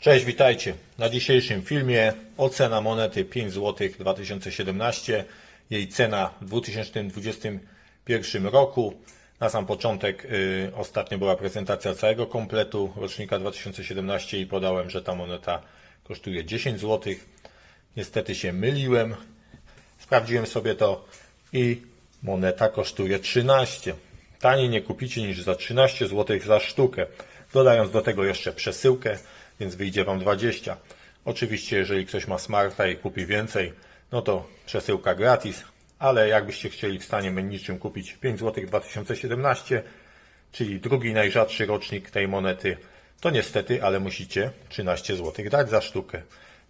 Cześć, witajcie. Na dzisiejszym filmie ocena monety 5 zł 2017. Jej cena w 2021 roku. Na sam początek y, ostatnio była prezentacja całego kompletu rocznika 2017 i podałem, że ta moneta kosztuje 10 zł. Niestety się myliłem. Sprawdziłem sobie to i moneta kosztuje 13. Taniej nie kupicie niż za 13 zł za sztukę. Dodając do tego jeszcze przesyłkę, więc wyjdzie Wam 20. Oczywiście, jeżeli ktoś ma smarta i kupi więcej, no to przesyłka gratis, ale jakbyście chcieli w stanie menniczym kupić 5 zł 2017, czyli drugi najrzadszy rocznik tej monety, to niestety, ale musicie 13 zł dać za sztukę.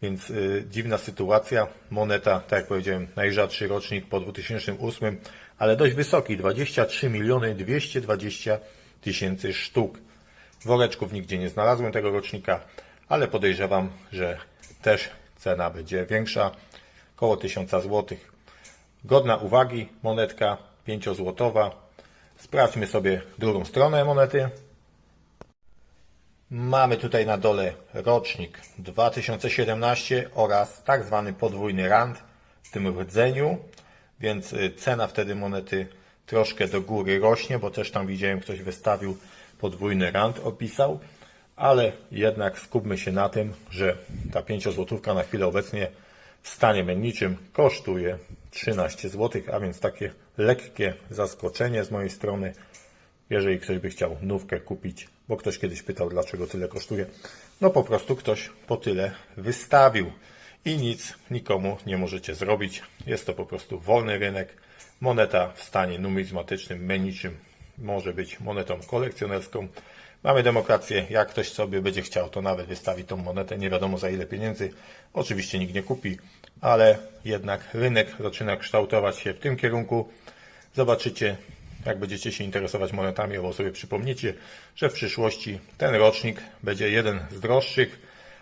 Więc y, dziwna sytuacja. Moneta, tak jak powiedziałem, najrzadszy rocznik po 2008, ale dość wysoki 23 miliony 220 tysięcy sztuk. Woreczków nigdzie nie znalazłem tego rocznika, ale podejrzewam, że też cena będzie większa, około 1000 zł. Godna uwagi monetka 5-złotowa. Sprawdźmy sobie drugą stronę monety. Mamy tutaj na dole rocznik 2017 oraz tak zwany podwójny rand w tym rdzeniu, więc y, cena wtedy monety troszkę do góry rośnie, bo też tam widziałem ktoś wystawił podwójny rand, opisał, ale jednak skupmy się na tym, że ta 5 złotówka na chwilę obecnie w stanie menniczym kosztuje 13 zł, a więc takie lekkie zaskoczenie z mojej strony jeżeli ktoś by chciał nówkę kupić, bo ktoś kiedyś pytał, dlaczego tyle kosztuje. No po prostu ktoś po tyle wystawił i nic nikomu nie możecie zrobić. Jest to po prostu wolny rynek. Moneta w stanie numizmatycznym, meniczym może być monetą kolekcjonerską. Mamy demokrację, jak ktoś sobie będzie chciał, to nawet wystawi tą monetę, nie wiadomo za ile pieniędzy. Oczywiście nikt nie kupi, ale jednak rynek zaczyna kształtować się w tym kierunku. Zobaczycie, jak będziecie się interesować monetami, albo sobie przypomniecie, że w przyszłości ten rocznik będzie jeden z droższych,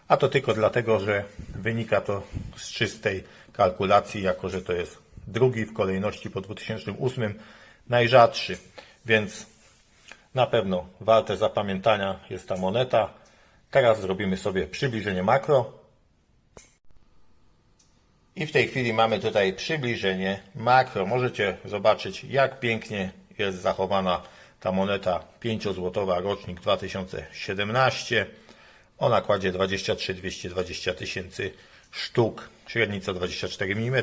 a to tylko dlatego, że wynika to z czystej kalkulacji, jako że to jest drugi w kolejności po 2008 najrzadszy, więc na pewno warte zapamiętania jest ta moneta. Teraz zrobimy sobie przybliżenie makro. I w tej chwili mamy tutaj przybliżenie makro. Możecie zobaczyć, jak pięknie jest zachowana ta moneta 5-złotowa, rocznik 2017. O nakładzie 23 220 tysięcy sztuk, średnica 24 mm,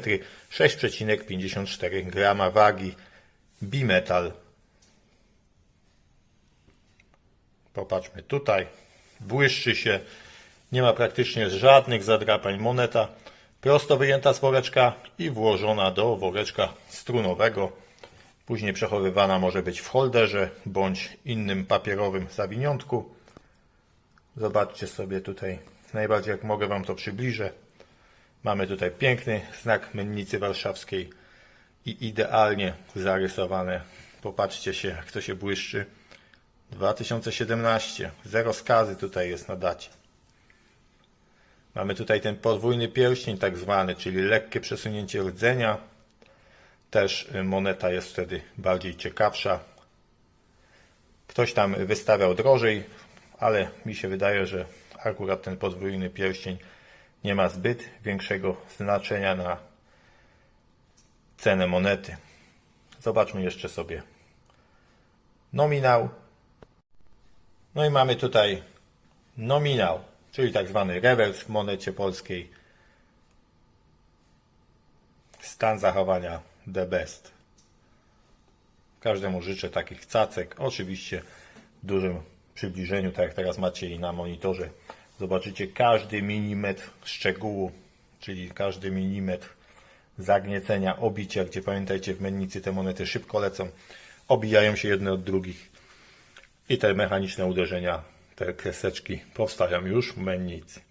6,54 grama wagi, bimetal. Popatrzmy tutaj, błyszczy się, nie ma praktycznie żadnych zadrapań. Moneta prosto wyjęta z woreczka i włożona do woreczka strunowego. Później przechowywana może być w holderze bądź innym papierowym zawiniątku. Zobaczcie sobie tutaj, najbardziej jak mogę Wam to przybliżę. Mamy tutaj piękny znak mennicy warszawskiej i idealnie zarysowane. Popatrzcie się, jak to się błyszczy. 2017. Zero skazy tutaj jest na dacie. Mamy tutaj ten podwójny pierścień tak zwany, czyli lekkie przesunięcie rdzenia. Też y, moneta jest wtedy bardziej ciekawsza. Ktoś tam wystawiał drożej, ale mi się wydaje, że akurat ten podwójny pierścień nie ma zbyt większego znaczenia na cenę monety. Zobaczmy jeszcze sobie nominał. No i mamy tutaj nominał, czyli tak zwany rewers w monecie polskiej. Stan zachowania the best. Każdemu życzę takich cacek. Oczywiście w dużym przybliżeniu, tak jak teraz macie i na monitorze. Zobaczycie każdy milimetr szczegółu, czyli każdy milimetr zagniecenia, obicia, gdzie pamiętajcie w mennicy te monety szybko lecą, obijają się jedne od drugich i te mechaniczne uderzenia, te kreseczki powstają już w mennicy.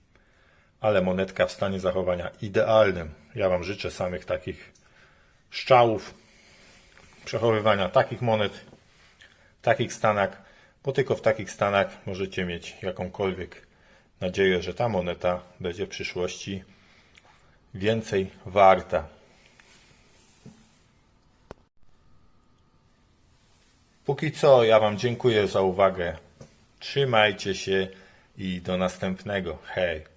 Ale monetka w stanie zachowania idealnym. Ja Wam życzę samych takich szczałów, przechowywania takich monet, takich stanach, bo tylko w takich stanach możecie mieć jakąkolwiek nadzieję, że ta moneta będzie w przyszłości więcej warta. Póki co ja Wam dziękuję za uwagę. Trzymajcie się i do następnego. Hej!